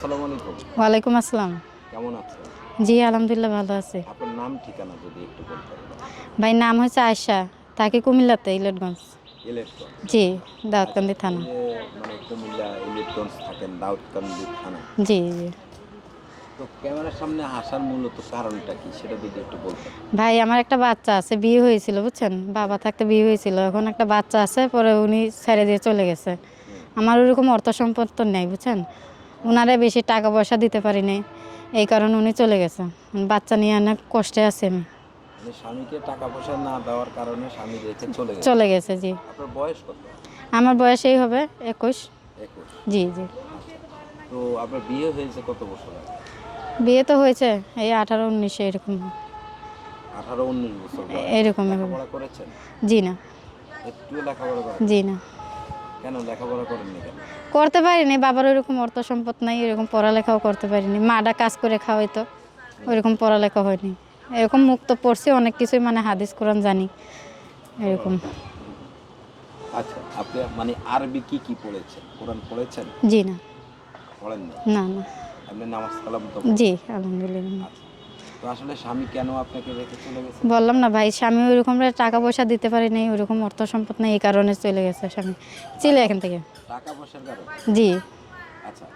আসসালামু আলাইকুম। ওয়ালাইকুম আসসালাম। কেমন আছেন? জি আলহামদুলিল্লাহ ভালো আছে। আপনার নাম ঠিকানা যদি একটু বলতেন। ভাই নাম হচ্ছে আয়শা। তাকে কুমিল্লাতে ইলেটগঞ্জ। জি দাউদকান্দি থানা। মানে কুমিল্লা থাকেন দাউদকান্দি থানা। জি জি। তো ক্যামেরার সামনে আসার মূলত কারণটা কি সেটা যদি একটু বলতেন। ভাই আমার একটা বাচ্চা আছে বিয়ে হয়েছিল বুঝছেন? বাবা থাকতে বিয়ে হয়েছিল এখন একটা বাচ্চা আছে পরে উনি ছেড়ে দিয়ে চলে গেছে। আমার ওরকম অর্থ সম্পদ তো নেই বুঝছেন? ওনারে বেশি টাকা পয়সা দিতে পারি নাই। এই কারণে উনি চলে গেছে। বাচ্চা নিয়ে অনেক কষ্টে আছে আমি। মানে স্বামীকে টাকা পয়সা না দেওয়ার কারণে স্বামী রেখে চলে গেছে? চলে গেছে জি। আপনার বয়স কত? আমার বয়স এই হবে একুশ। একুশ। জি জি। তো আপনার বিয়ে হয়েছে কত বছর আগে? বিয়ে তো হয়েছে এই আঠারো উনিশে এরকম। আঠারো উনিশ বছর এরকম করেছেন? জি না। লেখাপড়া করেন জি না। কেন লেখাপড়া করেননি কেন? করতে পারিনি বাবার ওইরকম অর্থ সম্পদ নাই এরকম পড়ালেখাও করতে পারিনি। মাটা কাজ করে খাওয়াই খাওয়াইতো ওইরকম পড়ালেখা হয়নি। এরকম মুক্ত পড়ছি অনেক কিছুই মানে হাদিস কোরআন জানি এরকম। আচ্ছা আপনি মানে আরবি কি কি পড়েছেন? কোরআন পড়েছেন? জি না। পড়েননি? না না। আপনি নামাজ কালাম তো জি আলহামদুলিল্লাহ। আচ্ছা। তো আসলে স্বামী কেন আপনাকে রেখে চলে গেছে? বললাম না ভাই স্বামী ওইরকম টাকা পয়সা দিতে পারি নাই ওইরকম অর্থ সম্পদ নেই এই কারণে চলে গেছে স্বামী। ছিল এখান থেকে। টাকা পয়সার কারণে? জি। আচ্ছা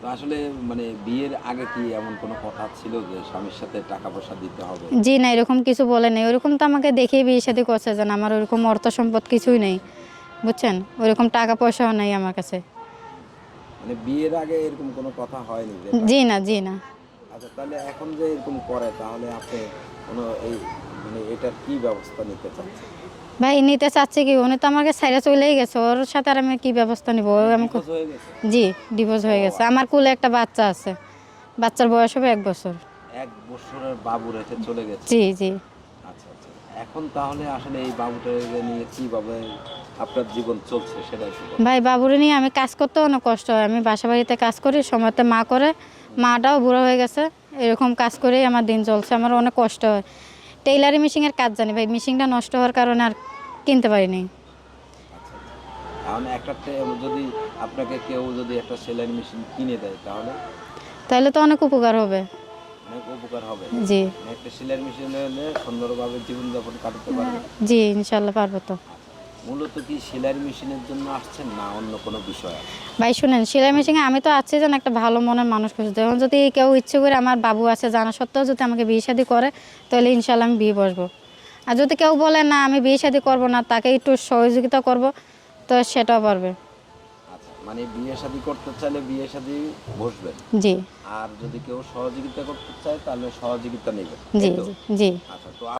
তো আসলে মানে বিয়ের আগে কি এমন কোনো কথা ছিল যে স্বামীর সাথে টাকা পয়সা দিতে হবে? জি না এরকম কিছু বলে নেই। ওরকম তো আমাকে দেখেই বিয়ে সাথে করছে যেন আমার ওরকম অর্থ সম্পদ কিছুই নেই। বুঝছেন? ওরকম টাকা পয়সাও নেই আমার কাছে। মানে বিয়ের আগে এরকম কোনো কথা হয়নি জি না জি না। আচ্ছা তাহলে এখন যে এরকম করে তাহলে আপনি কোনো এই মানে এটার কি ব্যবস্থা নিতে চাচ্ছেন? ভাই নিতে চাচ্ছে কি? উনি তো আমাকে সাইডে চলেই গেছে। ওর সাথে আর আমি কি ব্যবস্থা নিব? আমাকে গেছে? জি ডিভোর্স হয়ে গেছে। আমার কুলে একটা বাচ্চা আছে। বাচ্চার বয়স হবে এক বছর। এক বছরের বাবু রেখে চলে গেছে? জি জি। আচ্ছা আচ্ছা। এখন তাহলে আসলে এই বাবুটাকে নিয়ে কীভাবে আপনার জীবন চলছে সেটা একটু বলুন। ভাই বাবুরে নিয়ে আমি কাজ করতে অনেক কষ্ট হয়। আমি বাসা বাড়িতে কাজ করি সময়তে মা করে। মাটাও বুড়ো হয়ে গেছে। এরকম কাজ করেই আমার দিন চলছে। আমার অনেক কষ্ট হয়। টেইলারি মেশিনের কাজ জানি ভাই মেশিনটা নষ্ট হওয়ার কারণে আর কিনতে পারিনি। একটা যদি আপনাকে কেউ যদি একটা সেলাই মেশিন কিনে দেয় তাহলে? তাহলে তো অনেক উপকার হবে। অনেক উপকার হবে। জি। একটা সেলাই মেশিন হলে সুন্দরভাবে জীবনযাপন কাটাতে পারবে। জি ইনশাল্লাহ পারব তো। মূলত কি সেলাই মেশিনের জন্য আসছেন না অন্য কোনো বিষয়? ভাই শুনেন সেলাই মেশিনে আমি তো আছি যেন একটা ভালো মনের মানুষ খুঁজতে যদি কেউ ইচ্ছে করে আমার বাবু আছে জানা সত্ত্বেও যদি আমাকে বিয়ে শাদি করে তাহলে ইনশাল্লাহ আমি বিয়ে বসবো। আর যদি কেউ বলে না আমি বিয়ে শাদি করব না তাকে একটু সহযোগিতা করব তো সেটাও পারবে। আচ্ছা মানে বিয়ে শাদী করতে চাইলে বিয়ে শাদী বসবেন? জি। আর যদি কেউ সহযোগিতা করতে চায় তাহলে সহযোগিতা নেবেন জি জি। আচ্ছা তো